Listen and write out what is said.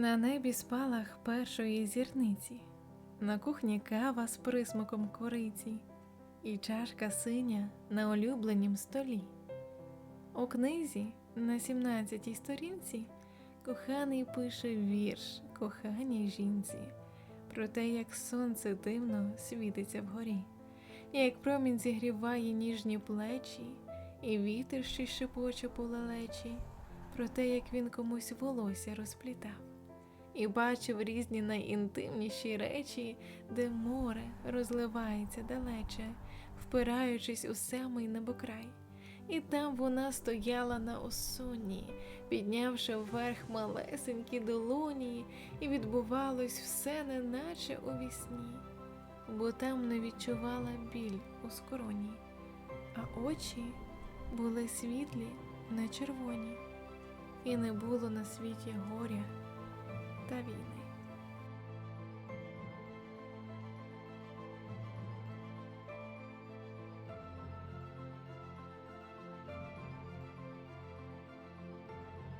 На небі спалах першої зірниці, на кухні кава з присмаком кориці, і чашка синя на улюбленім столі. У книзі на 17-й сторінці коханий пише вірш коханій жінці про те, як сонце дивно світиться вгорі, як промінь зігріває ніжні плечі, і вітер ще шепоче по лелечі, про те, як він комусь волосся розплітав і бачив різні найінтимніші речі, де море розливається далече, впираючись у самий небокрай. І там вона стояла на осонні, піднявши вверх малесенькі долоні, і відбувалось все неначе у вісні, бо там не відчувала біль у скроні, а очі були світлі, не червоні, і не було на світі горя та війни.